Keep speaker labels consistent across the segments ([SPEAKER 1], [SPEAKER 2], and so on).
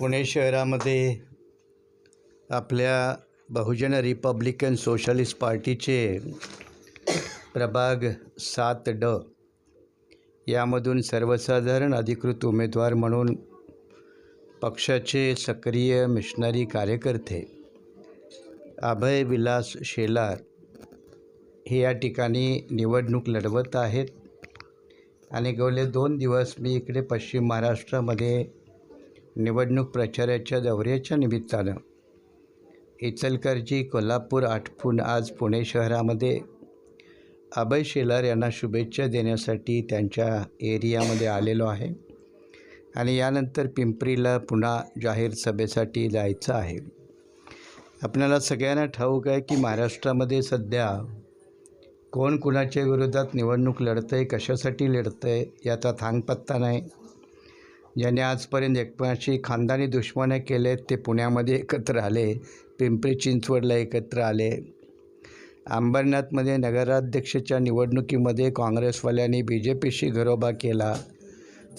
[SPEAKER 1] पुणे शहरामध्ये आपल्या बहुजन Republican socialist पार्टीचे प्रभाग सात ड यामधून सर्वसाधारण अधिकृत उमेदवार म्हणून पक्षाचे सक्रिय मिशनरी कार्यकर्ते अभय विलास शेलार हे या ठिकाणी निवडणूक लढवत आहेत. आणि गेले दोन दिवस मी इकडे पश्चिम महाराष्ट्रामध्ये निवडणूक प्रचाराच्या दौऱ्याच्या निमित्तानं इचलकरजी कोल्हापूर आटपून आज पुणे शहरामध्ये अभय शेलार यांना शुभेच्छा देण्यासाठी त्यांच्या एरियामध्ये आलेलो आहे आणि यानंतर पिंपरीला पुन्हा जाहीर सभेसाठी जायचं आहे. आपल्याला सगळ्यांना ठाऊक आहे की महाराष्ट्रामध्ये सध्या कोण कुणाच्या विरोधात निवडणूक लढतं आहे कशासाठी लढतं आहे याचा थांगपत्ता नाही. ज्याने आजपर्यंत एकमेकांशी खानदानी दुश्मने केले ते पुण्यामध्ये एकत्र आले पिंपरी चिंचवडला एकत्र आले. अंबरनाथमध्ये नगराध्यक्षाच्या निवडणुकीमध्ये काँग्रेसवाल्यांनी बी जे पीशी घरोबा केला.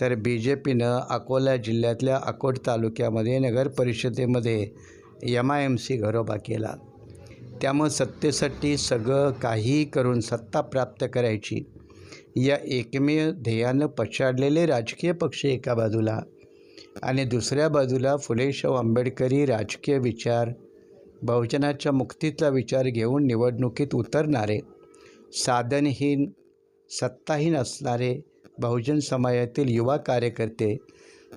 [SPEAKER 1] तर बी जे पीनं अकोला जिल्ह्यातल्या अकोट तालुक्यामध्ये नगरपरिषदेमध्ये यम एम आय एम सी घरोबा केला. त्यामुळं सत्तेसाठी सगळं काहीही करून सत्ता प्राप्त करायची. या एकमेव ध्येयानं पछाडलेले राजकीय पक्ष एका बाजूला आणि दुसऱ्या बाजूला फुलेशाहू आंबेडकरी राजकीय विचार बहुजनाच्या मुक्तीचा विचार घेऊन निवडणुकीत उतरणारे साधनहीन सत्ताहीन असणारे बहुजन समाजातील युवा कार्यकर्ते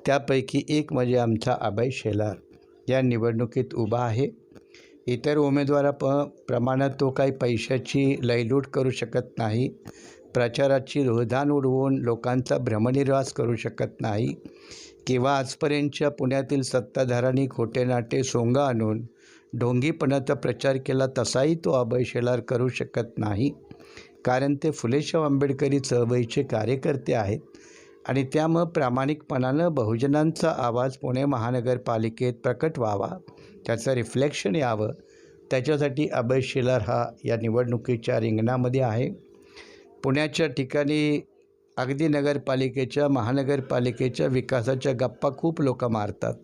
[SPEAKER 1] त्यापैकी एक म्हणजे आमचा अभय शेलार. या निवडणुकीत उभा आहे. इतर उमेदवारा प प्रमाणात तो काही पैशाची लयलूट करू शकत नाही. प्रचाराची रोधान उडवून लोकांचा भ्रमनिर्वास करू शकत नाही किंवा आजपर्यंतच्या पुण्यातील सत्ताधाऱ्यांनी खोटे नाटे सोंग आणून ढोंगीपणाचा प्रचार केला तसाही तो अभयशेलार करू शकत नाही. कारण ते फुलेशाह आंबेडकरी चळवळीचे कार्यकर्ते आहेत आणि त्यामुळं प्रामाणिकपणानं बहुजनांचा आवाज पुणे महानगरपालिकेत प्रकट व्हावा त्याचं रिफ्लेक्शन यावं. त्याच्यासाठी अभय शेलार हा या निवडणुकीच्या रिंगणामध्ये आहे. पुण्याच्या ठिकाणी अगदी नगरपालिकेच्या महानगरपालिकेच्या विकासाच्या गप्पा खूप लोक मारतात.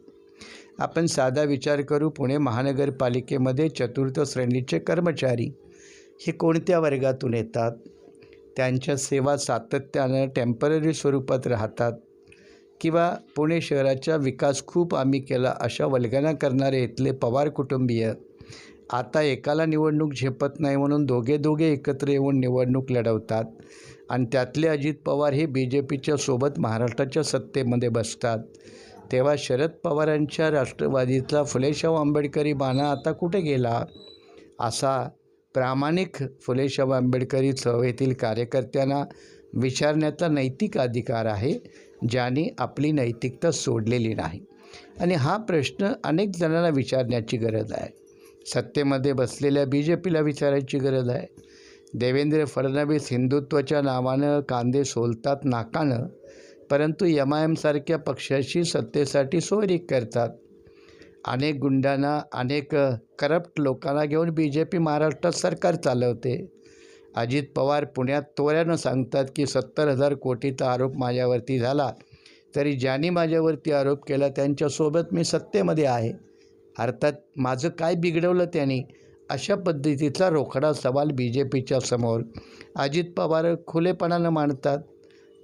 [SPEAKER 1] आपण साधा विचार करू पुणे महानगरपालिकेमध्ये चतुर्थ श्रेणीचे कर्मचारी हे कोणत्या वर्गातून येतात? त्यांच्या सेवा सातत्यानं टेंपररी स्वरूपात राहतात किंवा पुणे शहराचा विकास खूप आम्ही केला अशा वल्गना करणारे इथले पवार कुटुंबीय आता एकाला निवडणूक झेपत नाही म्हणून दोघे दोघे एकत्र येऊन निवडणूक लढवतात आणि त्यातले अजित पवार हे बी जे पीच्या सोबत महाराष्ट्राच्या सत्तेमध्ये बसतात. तेव्हा शरद पवारांच्या राष्ट्रवादीतला फुलेशाह आंबेडकरी बाणा आता कुठे गेला? असा प्रामाणिक फुलेशाह आंबेडकरी चळवळीतील कार्यकर्त्यांना विचारण्याचा नैतिक अधिकार आहे ज्याने आपली नैतिकता सोडलेली नाही. आणि हा प्रश्न अनेक जणांना विचारण्याची गरज आहे. सत्तेमध्ये बसलेल्या बी जे पीला विचारायची गरज आहे. देवेंद्र फडणवीस हिंदुत्वाच्या नावानं कांदे सोलतात नाकानं परंतु एम आय एमसारख्या पक्षाशी सत्तेसाठी सोयरी करतात. अनेक गुंडांना अनेक करप्ट लोकांना घेऊन बी जे पी महाराष्ट्रात सरकार चालवते. अजित पवार पुण्यात तोऱ्यानं सांगतात की सत्तर हजार कोटीचा आरोप माझ्यावरती झाला तरी ज्यांनी माझ्यावरती आरोप केला त्यांच्यासोबत मी सत्तेमध्ये आहे. अर्थात माझं काय बिघडवलं त्यांनी? अशा पद्धतीचा रोखडा सवाल बी जे पीच्या समोर अजित पवार खुलेपणानं मांडतात.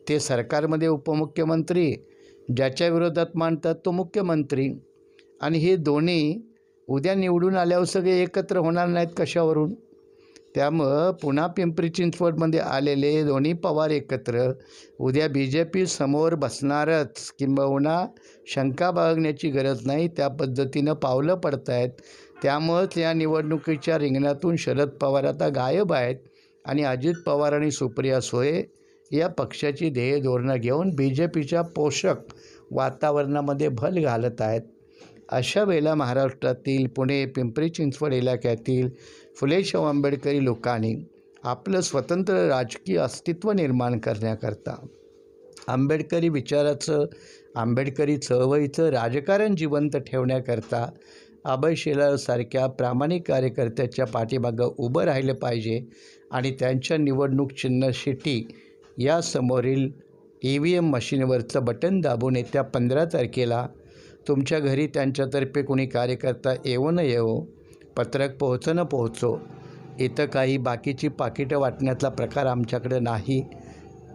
[SPEAKER 1] ते सरकारमध्ये उपमुख्यमंत्री ज्याच्या विरोधात मांडतात तो मुख्यमंत्री. आणि हे दोन्ही उद्या निवडून आल्यावर सगळे एकत्र होणार नाहीत कशावरून? त्यामुळं पुन्हा पिंपरी चिंचवडमध्ये आलेले दोन्ही पवार एकत्र उद्या बी जे पी समोर बसणारच किंबहुना शंका बाळगण्याची गरज नाही त्या पद्धतीनं पावलं पडत आहेत त्यामुळंच या निवडणुकीच्या रिंगणातून शरद पवार आता गायब आहेत आणि अजित पवार आणि सुप्रिया सोये या पक्षाची ध्येय धोरणं घेऊन बी जे पीच्या पोषक वातावरणामध्ये भल घालत आहेत. अशा वेळेला महाराष्ट्रातील पुणे पिंपरी चिंचवड इलाक्यातील फुलेशाव आंबेडकरी लोकांनी आपलं स्वतंत्र राजकीय अस्तित्व निर्माण करण्याकरता आंबेडकरी विचाराचं आंबेडकरी चळवळीचं राजकारण जिवंत ठेवण्याकरता अभय शेलारसारख्या प्रामाणिक कार्यकर्त्याच्या पाठीमागं उभं राहिलं पाहिजे आणि त्यांच्या निवडणूक चिन्ह शिटी या समोरील ई व्ही एम मशीनवरचं बटन दाबून येत्या पंधरा तारखेला तुमच्या घरी त्यांच्यातर्फे कोणी कार्यकर्ता येवो न येवो पत्रक पोहोचो न पोहोचो इथं काही बाकीची पाकिटं वाटण्याचा प्रकार आमच्याकडे नाही.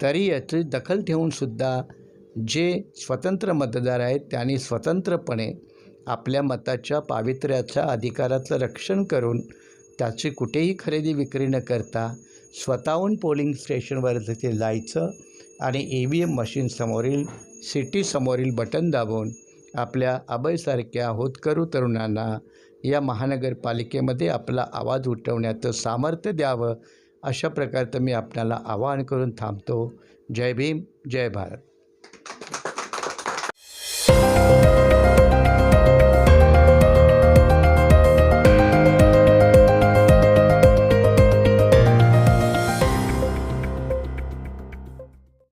[SPEAKER 1] तरी याची दखल ठेवूनसुद्धा जे स्वतंत्र मतदार आहेत त्यांनी स्वतंत्रपणे आपल्या मताच्या पावित्र्याच्या अधिकाराचं रक्षण करून त्याची कुठेही खरेदी विक्री न करता स्वतःहून पोलिंग स्टेशनवर तिथे जायचं आणि ई व्ही एम मशीनसमोरील सिटीसमोरील बटन दाबून आपल्या अभयसारख्या होतकरू तरुणांना या महानगरपालिकेमध्ये आपला आवाज उठवण्याचं सामर्थ्य द्यावं अशा प्रकारचं मी आपल्याला आवाहन करून थांबतो. जय भीम जय भारत.